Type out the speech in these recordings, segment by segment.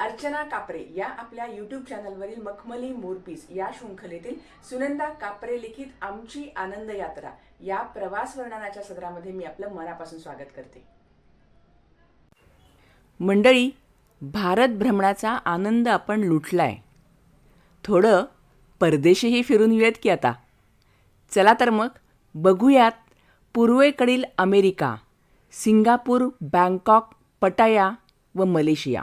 अर्चना कापरे या आपल्या यूट्यूब चॅनलवरील मखमली मोरपीस या शृंखलेतील सुनंदा कापरे लिखित आमची आनंद यात्रा या प्रवास वर्णनाच्या सदरामध्ये मी आपलं मनापासून स्वागत करते. मंडळी भारत भ्रमणाचा आनंद आपण लुटलाय. थोडं परदेशीही फिरून येऊयात की आता. चला तर मग बघूयात पूर्वेकडील अमेरिका सिंगापूर बँकॉक पटाया व Malaysia.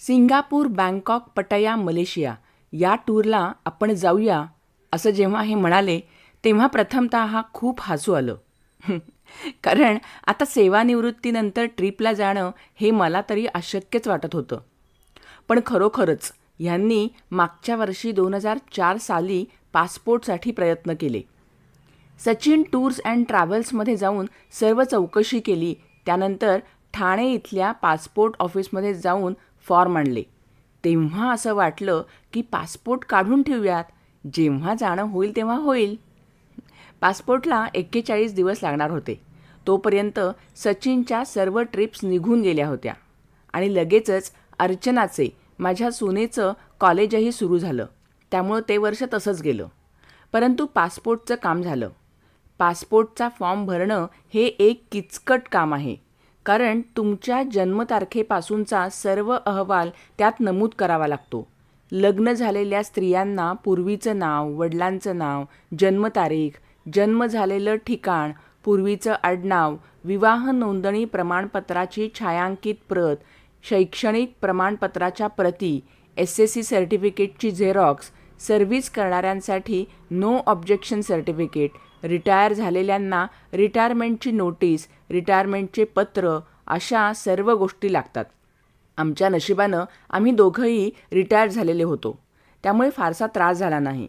Singapore Bangkok Pattaya Malaysia या टूरला आपण जाऊया असं जेव्हा हे म्हणाले तेव्हा प्रथमतः हा खूप हसू आलं. कारण आता सेवानिवृत्तीनंतर ट्रिपला जाणं हे मला तरी अशक्यच वाटत होतं. पण खरोखरच ह्यांनी मागच्या वर्षी दोन हजार चार साली पासपोर्टसाठी प्रयत्न केले. सचिन टूर्स अँड ट्रॅव्हल्समध्ये जाऊन सर्व चौकशी केली त्यानंतर ठाणे इथल्या पासपोर्ट ऑफिसमध्ये जाऊन फॉर्म आणले. तेव्हा असं वाटलं की पासपोर्ट काढून ठेवूयात. जेव्हा जाणं होईल तेव्हा होईल. पासपोर्टला एक्केचाळीस दिवस लागणार होते. तोपर्यंत सचिनच्या सर्व ट्रिप्स निघून गेल्या होत्या. आणि लगेचच अर्चनाचे माझ्या सुनेचं कॉलेजही सुरू झालं. त्यामुळं ते वर्ष तसंच गेलं. परंतु पासपोर्टचं काम झालं. पासपोर्टचा फॉर्म भरणं हे एक किचकट काम आहे. कारण तुमच्या जन्मतारखेपासूनचा सर्व अहवाल त्यात नमूद करावा लागतो. लग्न झालेल्या स्त्रियांना पूर्वीचं नाव वडिलांचं नाव जन्मतारीख जन्म झालेलं ठिकाण पूर्वीचं आडनाव विवाह नोंदणी प्रमाणपत्राची छायांकित प्रत शैक्षणिक प्रमाणपत्राच्या प्रती एस एस सी सर्टिफिकेटची झेरॉक्स सर्व्हिस करणाऱ्यांसाठी नो ऑब्जेक्शन सर्टिफिकेट रिटायर झालेल्यांना रिटायरमेंटची नोटीस रिटायरमेंटचे पत्र अशा सर्व गोष्टी लागतात. आमच्या नशिबानं आम्ही दोघंही रिटायर झालेले होतो. त्यामुळे फारसा त्रास झाला नाही.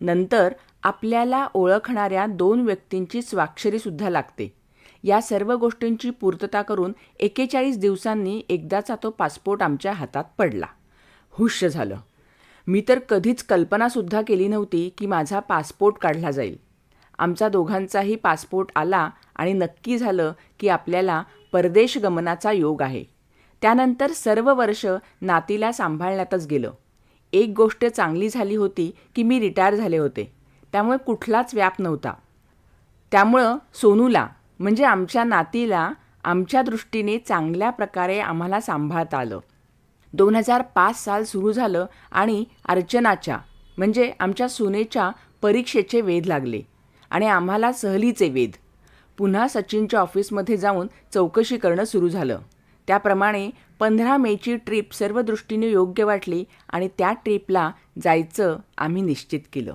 नंतर आपल्याला ओळखणाऱ्या दोन व्यक्तींची स्वाक्षरीसुद्धा लागते. या सर्व गोष्टींची पूर्तता करून एकेचाळीस दिवसांनी एकदाचा तो पासपोर्ट आमच्या हातात पडला. हुश झालं. मी तर कधीच कल्पनासुद्धा केली नव्हती की माझा पासपोर्ट काढला जाईल. आमचा दोघांचाही पासपोर्ट आला आणि नक्की झालं की आपल्याला परदेश गमनाचा योग आहे. त्यानंतर सर्व वर्ष नातीला सांभाळण्यातच गेलं. एक गोष्ट चांगली झाली होती की मी रिटायर झाले होते. त्यामुळे कुठलाच व्याप नव्हता. त्यामुळं सोनूला म्हणजे आमच्या नातीला आमच्या दृष्टीने चांगल्या प्रकारे आम्हाला सांभाळता आलं. दोन हजार पाच साल सुरू झालं आणि अर्चनाच्या म्हणजे आमच्या सुनेच्या परीक्षेचे वेध लागले आणि आम्हाला सहलीचे वेध. पुन्हा सचिनच्या ऑफिसमध्ये जाऊन चौकशी करणं सुरू झालं. त्याप्रमाणे पंधरा मेची ट्रिप सर्व दृष्टीने योग्य वाटली आणि त्या ट्रिपला जायचं आम्ही निश्चित केलं.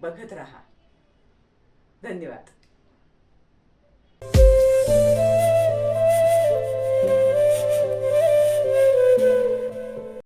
बघत राहा. धन्यवाद.